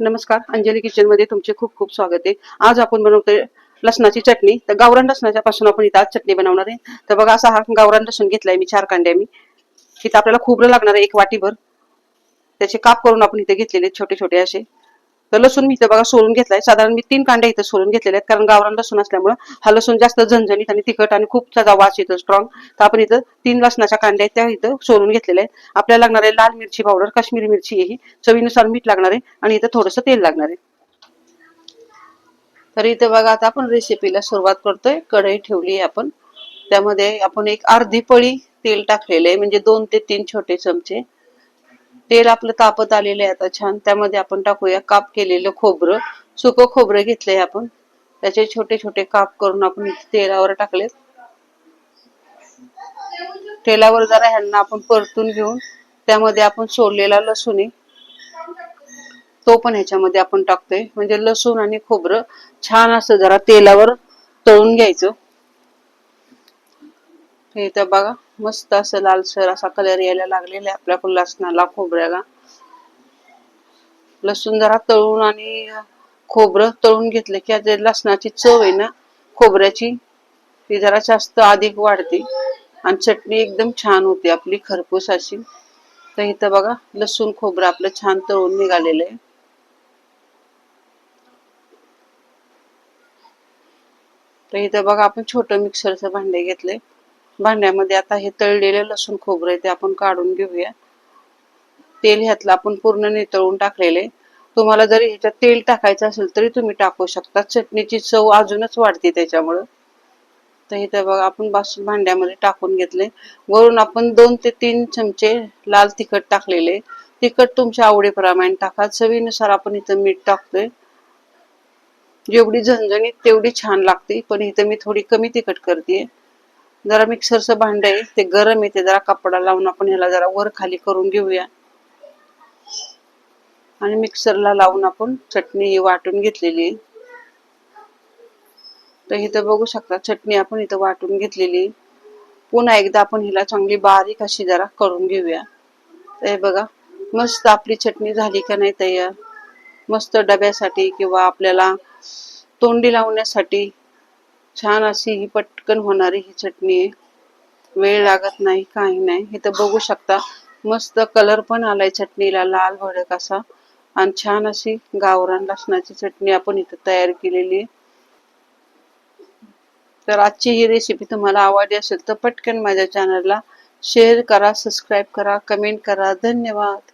नमस्कार अंजली किचनमध्ये तुमचे खूप खूप स्वागत आहे. आज आपण बनवतोय लसणाची चटणी. तर गावरान लसणाच्या पासून आपण इथं आज चटणी बनवणार आहे. तर बघा असा हा गावरान लसूण घेतलाय मी चार कांड्या मी. इथं आपल्याला खोबरं लागणार आहे एक वाटीभर. त्याचे काप करून आपण इथे घेतलेले छोटे छोटे असे. तर लसूण मी इथं बघा सोलून घेतलाय. साधारण मी तीन कांड्या इथं सोलून घेतलेले आहेत कारण गावरान लसूण असल्यामुळे हा लसूण जास्त झणझणीत आणि तिखट आणि खूप त्याचा वास येतो स्ट्रॉंग तर आपण इथं तीन लसणाच्या कांड्या आहेत त्या इथं सोलून घेतलेल्या आहेत. आपल्याला लागणार आहे लाल मिरची पावडर काश्मीरी मिरची ही चवीनुसार मीठ लागणार आहे आणि इथं थोडंसं तेल लागणार आहे. तर इथे बघा आता आपण रेसिपीला सुरुवात करतोय. कढई ठेवली आहे आपण. त्यामध्ये आपण एक अर्धी पळी तेल टाकलेले आहे म्हणजे दोन ते तीन छोटे चमचे. तेल आपलं तापत आलेलं आहे आता छान. त्यामध्ये आपण टाकूया काप केलेलं खोबरं. सुकं खोबरं घेतलंय आपण. त्याचे छोटे छोटे काप करून आपण तेलावर टाकलेत. तेलावर जरा ह्यांना आपण परतून घेऊन त्यामध्ये आपण सोडलेला लसूण आहे. तो पण ह्याच्यामध्ये आपण टाकतोय. म्हणजे लसूण आणि खोबरं छान असं जरा तेलावर तळून घ्यायचं. हे इथं बघा मस्त असं लालसर असा कलर यायला लागलेला आहे आपल्या लसणाला खोबऱ्याला. लसूण जरा तळून आणि खोबरं तळून घेतलं की जे लसणाची चव आहे ना खोबऱ्याची ती जरा जास्त अधिक वाढते. आणि चटणी एकदम छान होते आपली खरपूस अशी. तर इथं बघा लसूण खोबरं आपलं छान तळून निघालेलं आहे. तर इथं बघा आपण छोटं मिक्सरचं भांडे घेतले भांड्यामध्ये आता हे तळलेलं लसूण खोबरं आहे ते आपण काढून घेऊया. तेल ह्यातलं आपण पूर्ण नितळून टाकलेले तुम्हाला जरी ह्याच्यात तेल टाकायचं असेल तरी तुम्ही टाकू शकता. चटणीची चव अजूनच वाढते त्याच्यामुळं. तर इथं बघा आपण बासून भांड्यामध्ये टाकून घेतले. वरून आपण दोन ते तीन चमचे लाल तिखट टाकलेले तिखट तुमच्या आवडीप्रमाणे टाका. चवीनुसार आपण इथं मीठ टाकतोय. जेवढी झणझणीत तेवढी छान लागते पण इथं मी थोडी कमी तिखट करते जरा मिक्सरचं भांड आहे ते गरम आहे ते जरा कपडा लावून आपण ह्याला जरा वर खाली करून घेऊया. आणि मिक्सरला लावून आपण चटणी ही वाटून घेतलेली आहे. तर इथं बघू शकता चटणी आपण इथं वाटून घेतलेली पुन्हा एकदा आपण हिला चांगली बारीक अशी जरा करून घेऊया. तर हे बघा मस्त आपली चटणी झाली का नाही तयार? मस्त डब्यासाठी किंवा आपल्याला तोंडी लावण्यासाठी छान अशी ही पटकन होणारी ही चटणी आहे. वेळ लागत नाही काही नाही. इथं बघू शकता. मस्त कलर पण आलाय चटणीला लाल भडक असा. आणि छान अशी गावरान लसणाची चटणी आपण इथं तयार केलेली आहे. तर आजची ही रेसिपी तुम्हाला आवडली असेल तर पटकन माझ्या चॅनलला शेअर करा सबस्क्राईब करा कमेंट करा. धन्यवाद.